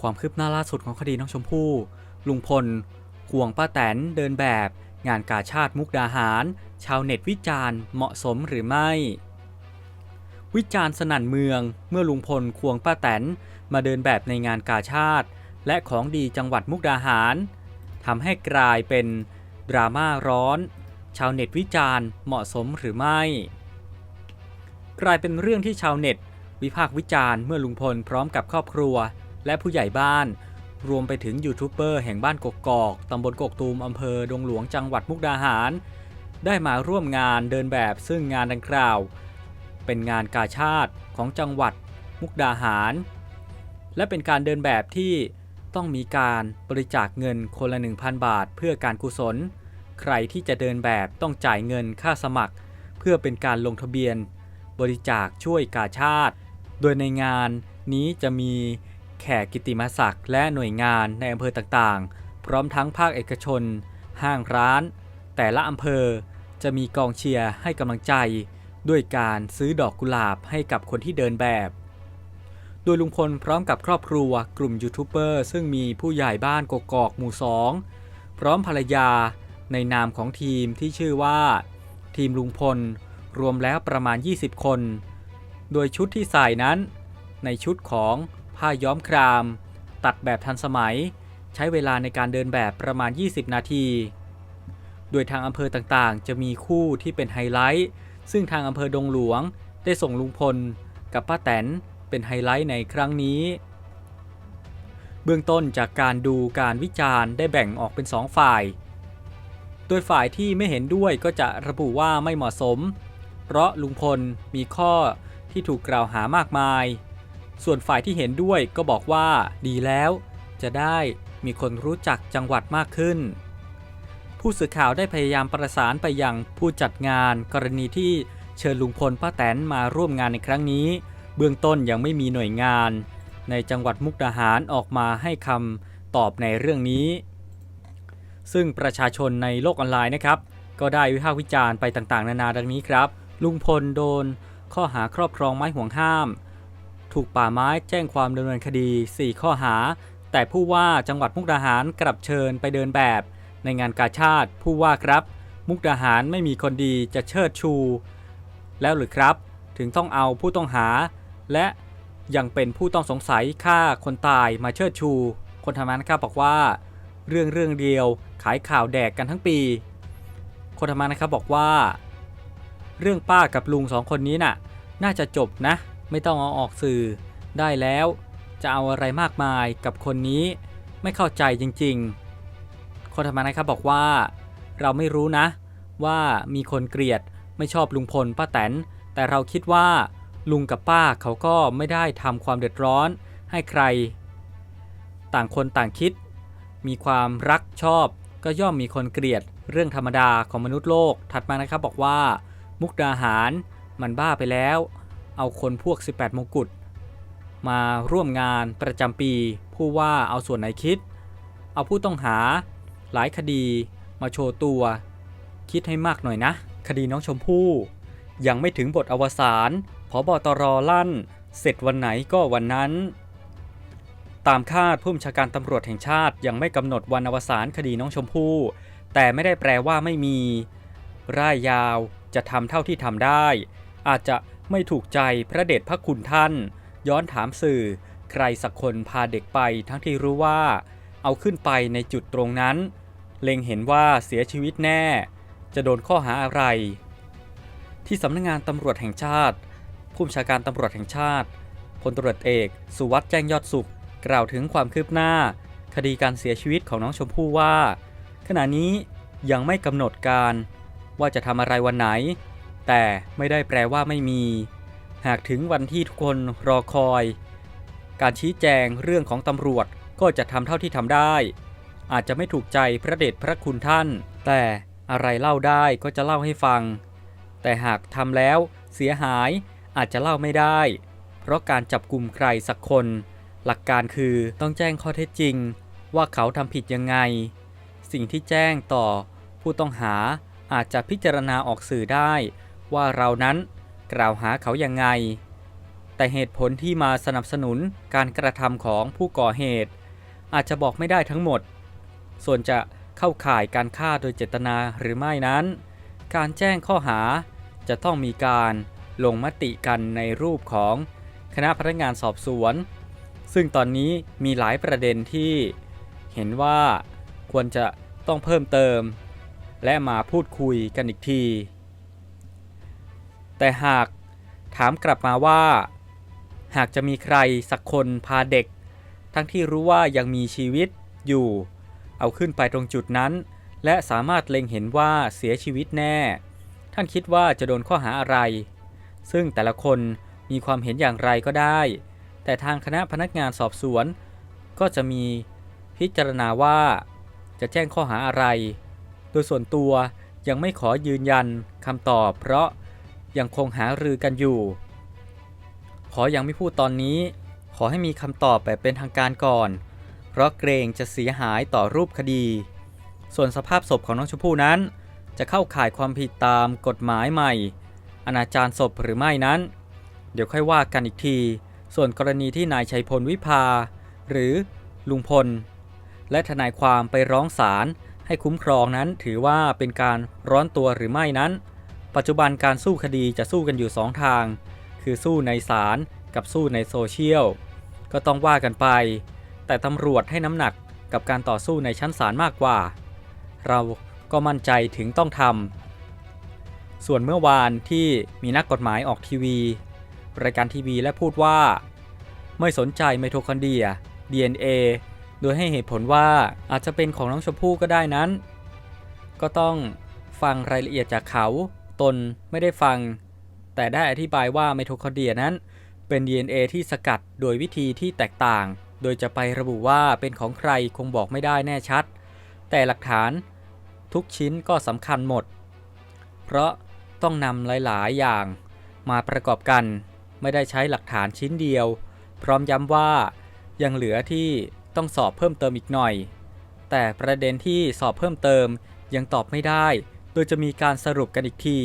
ความคืบหน้าล่าสุดของคดีน้องชมพู่ ลุงพลห่วงป้าแตนเดินแบบ งานกาชาติมุกดาหาร ชาวเน็ตวิจารณ์เหมาะสมหรือไม่ วิจารณ์สนั่นเมืองเมื่อลุงพลควงป้าแตนมาเดินแบบในงานกาชาติ และของดีจังหวัดมุกดาหารทำให้กลายเป็นดราม่าร้อน ชาวเน็ตวิจารณ์เหมาะสมหรือไม่ กลายเป็นเรื่องที่ชาวเน็ต วิพากษ์วิจารณ์เมื่อลุงพลพร้อมกับครอบครัว และผู้ใหญ่บ้าน รวมไปถึงยูทูบเบอร์แห่งบ้านกกอกตำบลกกตูมอำเภอดงหลวงจังหวัดมุกดาหาร ได้มาร่วมงานเดินแบบซึ่งงานดังกล่าว เป็นงานกาชาติของจังหวัดมุกดาหาร และเป็นการเดินแบบที่ต้องมีการบริจาคเงินคนละ 1,000 บาท เพื่อการกุศล ใครที่จะเดินแบบต้องจ่ายเงินค่าสมัคร เพื่อเป็นการลงทะเบียน บริจาคช่วยกาชาติ โดยในงานนี้จะมี แขกกิติมศักดิ์และหน่วยงานในอำเภอต่างๆ พร้อมทั้งภาคเอกชน ห้างร้าน แต่ละอำเภอจะมีกองเชียร์ให้กำลังใจ ด้วยการซื้อดอกกุหลาบให้กับคนที่เดินแบบ โดยลุงพลพร้อมกับครอบครัวกลุ่มยูทูบเบอร์ซึ่งมีผู้ใหญ่บ้านกกอกหมู่สองพร้อมภรรยาในนามของทีมที่ชื่อว่า ทีมลุงพล รวมแล้วประมาณ 20 คน โดยชุดที่ใส่นั้น ในชุดของ ผ้าย้อมคราม ตัดแบบทันสมัย ใช้เวลาในการเดินแบบประมาณ 20 นาที โดยทางอำเภอต่างๆ จะมีคู่ที่เป็นไฮไลท์ ซึ่งทางอำเภอดงหลวงได้ส่งลุงพลกับป้าแตนเป็นไฮไลท์ในครั้งนี้ เบื้องต้นจากการดูการวิจารณ์ได้แบ่งออกเป็น 2 ฝ่าย โดยฝ่ายที่ไม่เห็นด้วยก็จะระบุว่าไม่เหมาะสม เพราะลุงพลมีข้อที่ถูกกล่าวหามากมาย ส่วนฝ่ายที่เห็นด้วยก็บอกว่าดีแล้ว จะได้มีคนรู้จักจังหวัดมากขึ้น ผู้สื่อข่าวได้พยายามประสานไปยังผู้จัดงานกรณีที่เชิญลุงพลป้าแตนมาร่วมงานในครั้งนี้ เบื้องต้นยังไม่มีหน่วยงาน ในจังหวัดมุกดาหารออกมาให้คำตอบในเรื่องนี้ ซึ่งประชาชนในโลกออนไลน์นะครับ ก็ได้วิพากษ์วิจารณ์ไปต่างๆ นานาดังนี้ครับ ลุงพลโดนข้อหาครอบครองไม้ห่วงห้าม ถูกป่าไม้แจ้งความดำเนินคดี 4 ข้อหา แต่ผู้ว่าจังหวัดมุกดาหารกลับเชิญไปเดินแบบ ในงานกาชาติ ผู้ว่าครับ มุกดาหารไม่มีคนดีจะเชิดชู แล้วหรือครับ ถึงต้องเอาผู้ต้องหา และยังเป็นผู้ต้องสงสัยฆ่าคนตายมาเชิดชู คนทำงานนะครับบอกว่า เรื่องเรื่องเดียวขายข่าวแดกกันทั้งปี คนทำงานนะครับบอกว่า เรื่องป้ากับลุงสองคนนี้น่ะ น่าจะจบนะ ไม่ต้องเอาออกสื่อได้แล้ว จะเอาอะไรมากมายกับคนนี้ไม่เข้าใจจริงๆ คนทำงานนะครับบอกว่า เราไม่รู้นะ ว่ามีคนเกลียดไม่ชอบลุงพลป้าแตน แต่เราคิดว่า ลุงกับป้าเขาก็ไม่ได้ทำความเดือดร้อนให้ใคร ต่างคนต่างคิด มีความรักชอบก็ย่อมมีคนเกลียดเรื่องธรรมดาของมนุษย์โลก ถัดมานะครับบอกว่า มุกดาหารมันบ้าไปแล้ว เอาคนพวก 18 มงกุฎมาร่วมงานประจำปี ผู้ว่าเอาส่วนไหนคิด เอาผู้ต้องหา หลายคดีมาโชว์ตัว คิดให้มากหน่อยนะ คดีน้องชมพู่ ยังไม่ถึงบทอวสานพบตรลั่น เสร็จวันไหนก็วันนั้น ตามคาดผู้บัญชาการตำรวจแห่งชาติยังไม่กำหนดวันอวสานคดีน้องชมพู่แต่ไม่ได้แปลว่าไม่มี ร่ายยาวจะทำเท่าที่ทำได้ อาจจะ ไม่ถูกใจพระเดชพระคุณท่าน ย้อนถามสื่อ ใครสักคนพาเด็กไปทั้งที่รู้ว่า เอาขึ้นไปในจุดตรงนั้น เล็งเห็นว่าเสียชีวิตแน่ จะโดนข้อหาอะไร ที่สำนักงงานตำรวจแห่งชาติ ผู้บัญชาการตำรวจแห่งชาติพลตำรวจเอกสุวัสด์แจ้งยอดสุข กล่าวถึงความคืบหน้า คดีการเสียชีวิตของน้องชมพู่ว่า ขณะนี้ยังไม่กำหนดการ ว่าจะทำอะไรวันไหน แต่ไม่ได้แปลว่าไม่มี หากถึงวันที่ทุกคนรอคอย การชี้แจงเรื่องของตำรวจก็จะทำเท่าที่ทำได้ อาจจะไม่ถูกใจพระเดชพระคุณท่าน แต่อะไรเล่าได้ก็จะเล่าให้ฟัง แต่หากทำแล้วเสียหายอาจจะเล่าไม่ได้ เพราะการจับกลุ่มใครสักคน หลักการคือต้องแจ้งข้อเท็จจริง ว่าเขาทำผิดยังไง สิ่งที่แจ้งต่อผู้ต้องหาอาจจะพิจารณาออกสื่อได้ ว่าเรานั้นกล่าวหาเขาอยังไงแแต่เหตุผลที่มาสนับสนุนการกระทำของผู้ก่อเหตุ อาจจะบอกไม่ได้ทั้งหมด ส่วนจะเข้าข่ายการฆ่าโดยเจตนาหรือไม่นั้น การแจ้งข้อหาจะต้องมีการลงมติกันในรูปของคณะพนักงานสอบสวน ซึ่งตอนนี้มีหลายประเด็นที่เห็นว่าควรจะต้องเพิ่มเติม และมาพูดคุยกันอีกที แต่หากถามกลับมาว่า หากจะมีใครสักคนพาเด็ก ทั้งที่รู้ว่ายังมีชีวิตอยู่ เอาขึ้นไปตรงจุดนั้น และสามารถเล็งเห็นว่าเสียชีวิตแน่ ท่านคิดว่าจะโดนข้อหาอะไร ซึ่งแต่ละคนมีความเห็นอย่างไรก็ได้ แต่ทางคณะพนักงานสอบสวน ก็จะมีพิจารณาว่า จะแจ้งข้อหาอะไร โดยส่วนตัวยังไม่ขอยืนยันคำตอบเพราะ ยังคงหารือกันอยู่ ขออยังไม่พูดตอนนี้ ขอให้มีคำตอบแบบเป็นทางการก่อน เพราะเกรงจะเสียหายต่อรูปคดี ส่วนสภาพศพของน้องชมพู่นั้น จะเข้าข่ายความผิดตามกฎหมายใหม่ อนาจารศพหรือไม่นั้น เดี๋ยวค่อยว่ากันอีกที ส่วนกรณีที่นายชัยพลวิภา หรือลุงพล และทนายความไปร้องศาลให้คุ้มครองนั้นถือว่าเป็นการร้อนตัวหรือไม่นั้น ปัจจุบันการสู้คดีจะสู้กันอยู่ 2 ทาง คือสู้ในศาลกับสู้ในโซเชียล ก็ต้องว่ากันไป แต่ตำรวจให้น้ำหนักกับการต่อสู้ในชั้นศาลมากกว่า เราก็มั่นใจถึงต้องทำ ส่วนเมื่อวานที่มีนักกฎหมายออกทีวี รายการทีวีและพูดว่า ไม่สนใจไมโทคอนเดรีย DNA โดยให้เหตุผลว่าอาจจะเป็นของน้องชมพู่ก็ได้นั้น ก็ต้องฟังรายละเอียดจากเขา ตนไม่ได้ฟัง แต่ได้อธิบายว่าไมโทคอนเดรียนั้น เป็น DNA ที่สกัดโดยวิธีที่แตกต่าง โดยจะไประบุว่าเป็นของใครคงบอกไม่ได้แน่ชัด แต่หลักฐานทุกชิ้นก็สำคัญหมด เพราะต้องนำหลาย ๆ อย่างมาประกอบกัน ไม่ได้ใช้หลักฐานชิ้นเดียว พร้อมย้ำว่ายังเหลือที่ต้องสอบเพิ่มเติมอีกหน่อย แต่ประเด็นที่สอบเพิ่มเติมยังตอบไม่ได้ โดยจะมีการสรุปกันอีกที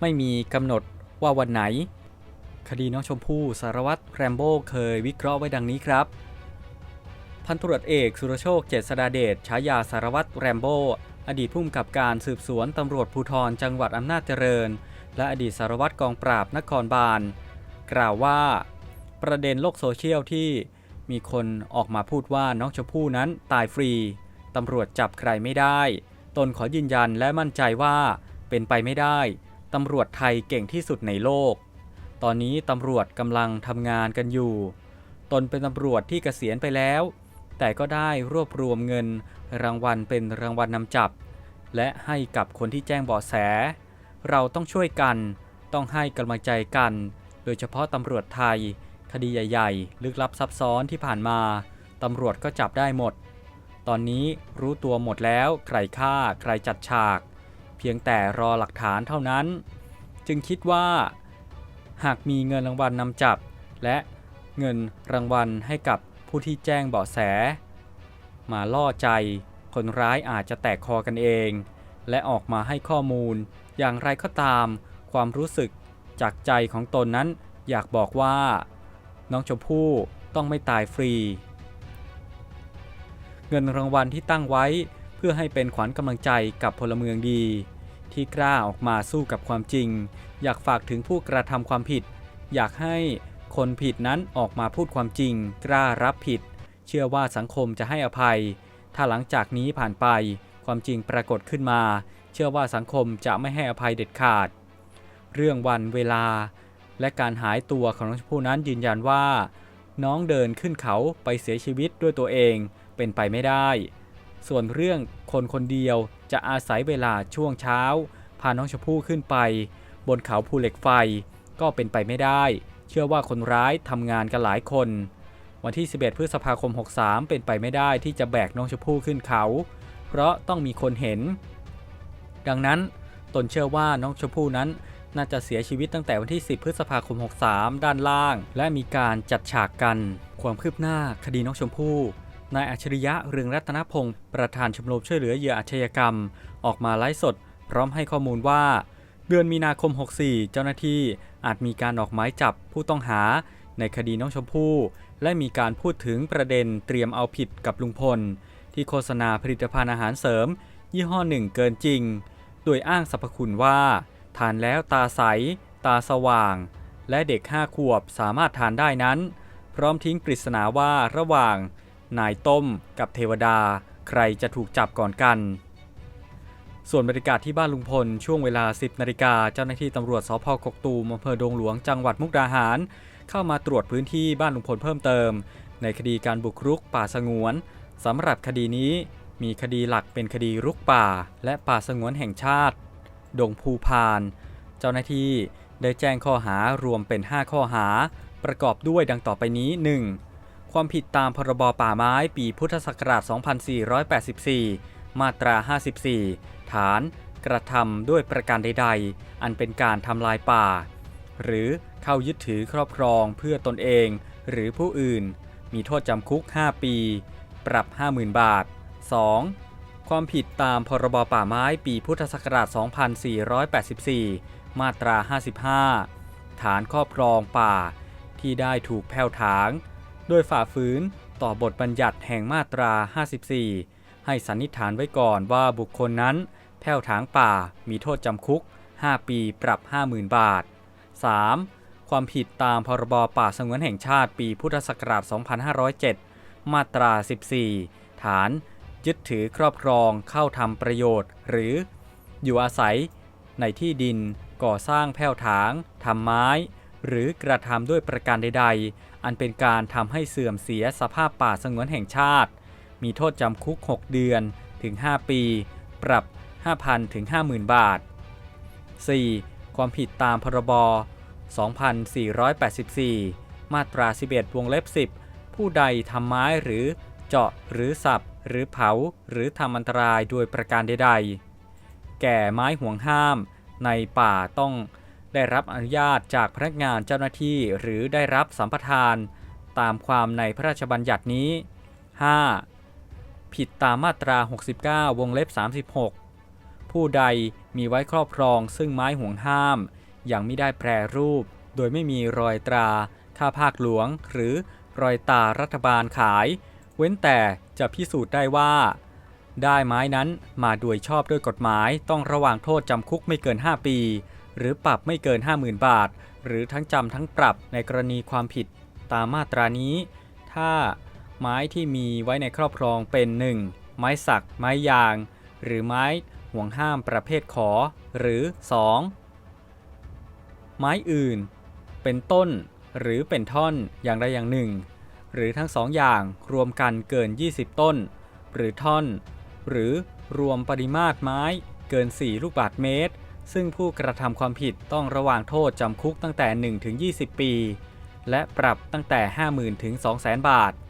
ไม่มีกำหนดว่าวันไหน คดีน้องชมพู่สารวัตรแรมโบ้เคยวิเคราะห์ไว้ดังนี้ครับ พันตรวจเอกสุรโชคเจษฎาเดชฉายาสารวัตรแรมโบ้อดีตผู้กำกับการสืบสวนตำรวจภูธรจังหวัดอำนาจเจริญ และอดีตสารวัตรกองปราบนครบาล กล่าวว่า ประเด็นโลกโซเชียลที่มีคนออกมาพูดว่าน้องชมพู่นั้นตายฟรี ตำรวจจับใครไม่ได้ ตนขอยืนยันและมั่นใจว่าเป็นไปไม่ได้ ตำรวจไทยเก่งที่สุดในโลก ตอนนี้ตำรวจกำลังทำงานกันอยู่ ตนเป็นตำรวจที่เกษียณไปแล้ว แต่ก็ได้รวบรวมเงิน รางวัลเป็นรางวัลนำจับ และให้กับคนที่แจ้งเบาะแส เราต้องช่วยกัน ต้องให้กำลังใจกัน โดยเฉพาะตำรวจไทย คดีใหญ่ ๆ ลึกลับซับซ้อนที่ผ่านมาตำรวจก็จับได้หมด ตอนนี้รู้ตัวหมดแล้วใครฆ่าใครจัดฉาก เพียงแต่รอหลักฐานเท่านั้น จึงคิดว่า หากมีเงินรางวัลนำจับ และเงินรางวัลให้กับผู้ที่แจ้งเบาะแส มาล่อใจคนร้ายอาจจะแตกคอกันเอง และออกมาให้ข้อมูล อย่างไรก็ตาม ความรู้สึกจากใจของตนนั้นอยากบอกว่า น้องชมพู่ต้องไม่ตายฟรี เงินรางวัลที่ตั้งไว้ เพื่อให้เป็นขวัญกำลังใจกับพลเมืองดี ที่กล้าออกมาสู้กับความจริง อยากฝากถึงผู้กระทำความผิด อยากให้คนผิดนั้นออกมาพูดความจริง กล้ารับผิด เชื่อว่าสังคมจะให้อภัย ถ้าหลังจากนี้ผ่านไป ความจริงปรากฏขึ้นมา เชื่อว่าสังคมจะไม่ให้อภัยเด็ดขาด เรื่องวันเวลา และการหายตัวของน้องชมพู่นั้นยืนยันว่า น้องเดินขึ้นเขาไปเสียชีวิตด้วยตัวเอง เป็นไปไม่ได้ ส่วนเรื่องคนคนเดียวจะอาศัยเวลาช่วงเช้า พาน้องชมพู่ขึ้นไป บนเขาภูเหล็กไฟก็เป็นไปไม่ได้ เชื่อว่าคนร้ายทำงานกันหลายคน วันที่ 11 พฤษภาคม 63 เป็นไปไม่ได้ที่จะแบกน้องชมพู่ขึ้นเขา เพราะต้องมีคนเห็น ดังนั้นตนเชื่อว่าน้องชมพู่นั้นน่าจะเสียชีวิตตั้งแต่วันที่ 10 พฤษภาคม 63 ด้านล่าง และมีการจัดฉากกัน ความคืบหน้าคดีน้องชมพู่ นายอัจฉริยะเรืองรัตนพงศ์ประธานชมรมช่วยเหลือเหยื่ออาชญากรรม ออกมาไลฟ์สด พร้อมให้ข้อมูลว่า เดือนมีนาคม 64 เจ้าหน้าที่อาจมีการออกหมายจับผู้ต้องหาในคดีน้องชมพู่ และมีการพูดถึงประเด็นเตรียมเอาผิดกับลุงพล ที่โฆษณาผลิตภัณฑ์อาหารเสริม ยี่ห้อหนึ่งเกินจริง โดยอ้างสรรพคุณว่าทานแล้วตาใส ตาสว่าง และเด็ก 5 ขวบสามารถทานได้นั้น พร้อมทิ้งปริศนาว่าระหว่าง นายต้มกับเทวดา ใครจะถูกจับก่อนกัน ส่วนบรรยากาศที่บ้านลุงพล ช่วงเวลา 10นาฬิกาเจ้าหน้าที่ตำรวจสพกกตูมอำเภอดงหลวงจังหวัดมุกดาหาร เข้ามาตรวจพื้นที่บ้านลุงพลเพิ่มเติม ในคดีการบุกรุกป่าสงวนสำหรับคดีนี้มีคดีหลักเป็นคดีรุกป่า และป่าสงวนแห่งชาติ ดงภูพาน เจ้าหน้าที่ได้แจ้งข้อหารวมเป็น 5 ข้อหา ประกอบด้วยดังต่อไปนี้ 1. ความผิดตามพรบป่าไม้ปีพุทธศักราช 2484 มาตรา 54 ฐาน กระทำด้วยประการใด ๆ อันเป็นการทำลายป่า หรือเข้ายึดถือครอบครองเพื่อตนเองหรือผู้อื่น มีโทษจำคุก 5 ปี ปรับ 50,000 บาท 2. ความผิดตามพรบป่าไม้ปีพุทธศักราช 2484 มาตรา 55 ฐานครอบครองป่าที่ได้ถูกแผ่วถาง โดยฝ่าฝืนต่อบทบัญญัติแห่งมาตรา 54 ให้สันนิษฐานไว้ก่อนว่าบุคคลนั้นแผ่วถางป่ามีโทษจำคุก 5 ปีปรับ 50,000 บาท 3. ความผิดตามพรบป่าสงวนแห่งชาติปีพุทธศักราช 2507 มาตรา 14 ฐาน ยึดถือครอบครองเข้าทำประโยชน์ หรือ อยู่อาศัย ในที่ดินก่อสร้างแผ่วถางทำไม้ หรือกระทำด้วยประการใด ๆ อันเป็นการทำให้เสื่อมเสียสภาพป่าสงวนแห่งชาติ มีโทษจำคุก 6 เดือนถึง 5 ปี ปรับ 5,000 ถึง 50,000 บาท 4. ความผิดตามพรบ 2484 มาตรา 11 วงเล็บ 10 ผู้ใดทำไม้หรือเจาะหรือสับ หรือเผา หรือทำอันตรายโดยประการใด ๆ แก่ไม้ห่วงห้ามในป่าต้อง ได้รับอนุญาตจากพนักงานเจ้าหน้าที่หรือได้รับสัมปทาน ตามความในพระราชบัญญัตินี้ 5. ผิดตามมาตรา 69 วงเล็บ 36 ผู้ใดมีไว้ครอบครองซึ่งไม้ห่วงห้าม ยังไม่ได้แปรรูป โดยไม่มีรอยตราข้าภาคหลวง หรือรอยตารัฐบาลขาย เว้นแต่จะพิสูจน์ได้ว่า ได้ไม้นั้นมาโดยชอบด้วยกฎหมายต้องระวางโทษจำคุกไม่เกิน 5 ปี หรือปรับไม่เกิน 50,000 บาท หรือทั้งจำทั้งปรับในกรณีความผิดตามมาตรานี้ ถ้าไม้ที่มีไว้ในครอบครองเป็น 1. ไม้สัก ไม้ยาง หรือไม้ห่วงห้ามประเภทขอ หรือ 2. ไม้อื่น เป็นต้น หรือเป็นท่อนอย่างใดอย่างหนึ่ง หรือทั้งสองอย่างรวมกันเกิน 20 ต้น หรือท่อน หรือรวมปริมาตรไม้เกิน 4 ลูกบาศก์เมตร ซึ่งผู้กระทำความผิดต้องระวางโทษจำคุกตั้งแต่1ถึง20 ปี และปรับตั้งแต่ 50,000 ถึง 200,000 บาท